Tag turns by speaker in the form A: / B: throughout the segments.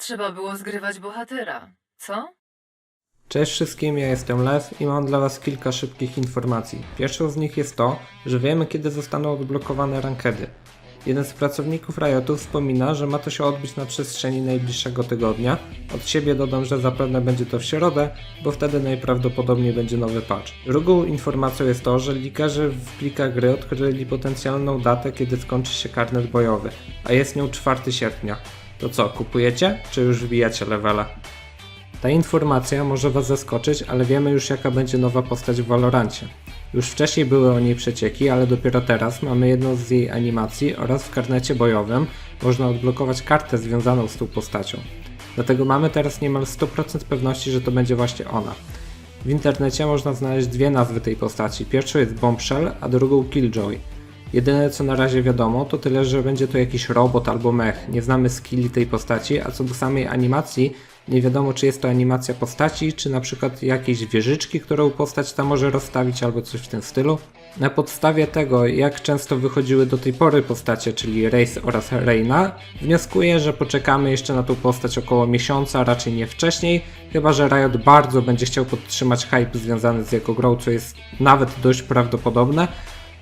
A: Trzeba było zgrywać bohatera, co?
B: Cześć wszystkim, ja jestem Lew i mam dla Was kilka szybkich informacji. Pierwszą z nich jest to, że wiemy kiedy zostaną odblokowane rankedy. Jeden z pracowników Riotu wspomina, że ma to się odbyć na przestrzeni najbliższego tygodnia. Od siebie dodam, że zapewne będzie to w środę, bo wtedy najprawdopodobniej będzie nowy patch. Drugą informacją jest to, że likerzy w plikach gry odkryli potencjalną datę, kiedy skończy się karnet bojowy, a jest nią 4 sierpnia. To co, kupujecie, czy już wbijacie levele? Ta informacja może Was zaskoczyć, ale wiemy już jaka będzie nowa postać w Valorancie. Już wcześniej były o niej przecieki, ale dopiero teraz mamy jedną z jej animacji oraz w karnecie bojowym można odblokować kartę związaną z tą postacią. Dlatego mamy teraz niemal 100% pewności, że to będzie właśnie ona. W internecie można znaleźć dwie nazwy tej postaci. Pierwszą jest Bombshell, a drugą Killjoy. Jedyne co na razie wiadomo to tyle, że będzie to jakiś robot albo mech. Nie znamy skilli tej postaci, a co do samej animacji, nie wiadomo czy jest to animacja postaci, czy na przykład jakieś wieżyczki, którą postać ta może rozstawić albo coś w tym stylu. Na podstawie tego, jak często wychodziły do tej pory postacie, czyli Race oraz Reina, wnioskuję, że poczekamy jeszcze na tą postać około miesiąca, raczej nie wcześniej, chyba że Riot bardzo będzie chciał podtrzymać hype związany z jego grą, co jest nawet dość prawdopodobne,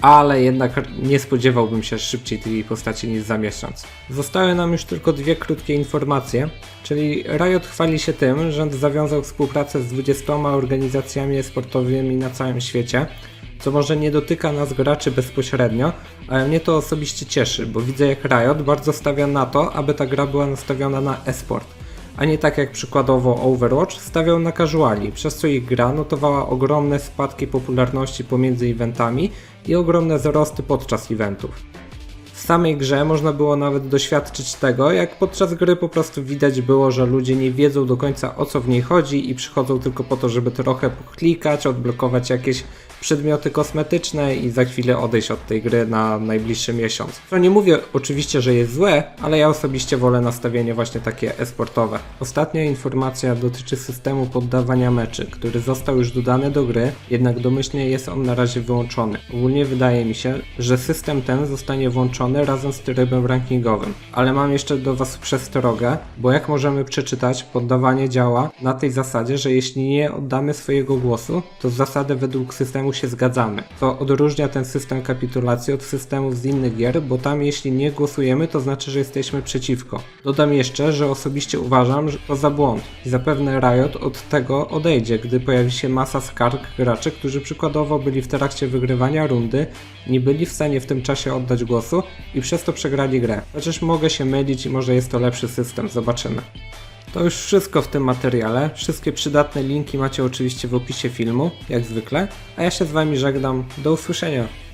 B: ale jednak nie spodziewałbym się szybciej tej postaci niż za miesiąc. Zostały nam już tylko dwie krótkie informacje, czyli Riot chwali się tym, że zawiązał współpracę z 20 organizacjami sportowymi na całym świecie, co może nie dotyka nas graczy bezpośrednio, ale mnie to osobiście cieszy, bo widzę jak Riot bardzo stawia na to, aby ta gra była nastawiona na esport a nie tak jak przykładowo Overwatch stawiał na casuali, przez co ich gra notowała ogromne spadki popularności pomiędzy eventami i ogromne wzrosty podczas eventów. W samej grze można było nawet doświadczyć tego, jak podczas gry po prostu widać było, że ludzie nie wiedzą do końca o co w niej chodzi i przychodzą tylko po to, żeby trochę poklikać, odblokować jakieś przedmioty kosmetyczne i za chwilę odejść od tej gry na najbliższy miesiąc. To nie mówię oczywiście, że jest złe, ale ja osobiście wolę nastawienie właśnie takie e-sportowe. Ostatnia informacja dotyczy systemu poddawania meczy, który został już dodany do gry, jednak domyślnie jest on na razie wyłączony. Ogólnie wydaje mi się, że system ten zostanie włączony razem z trybem rankingowym. Ale mam jeszcze do Was przestrogę, bo jak możemy przeczytać, poddawanie działa na tej zasadzie, że jeśli nie oddamy swojego głosu, to z zasady według systemu się zgadzamy. To odróżnia ten system kapitulacji od systemów z innych gier, bo tam jeśli nie głosujemy, to znaczy, że jesteśmy przeciwko. Dodam jeszcze, że osobiście uważam, że to za błąd i zapewne Riot od tego odejdzie, gdy pojawi się masa skarg graczy, którzy przykładowo byli w trakcie wygrywania rundy, nie byli w stanie w tym czasie oddać głosu i przez to przegrali grę. Chociaż mogę się mylić i może jest to lepszy system, zobaczymy. To już wszystko w tym materiale. Wszystkie przydatne linki macie oczywiście w opisie filmu, jak zwykle. A ja się z Wami żegnam. Do usłyszenia.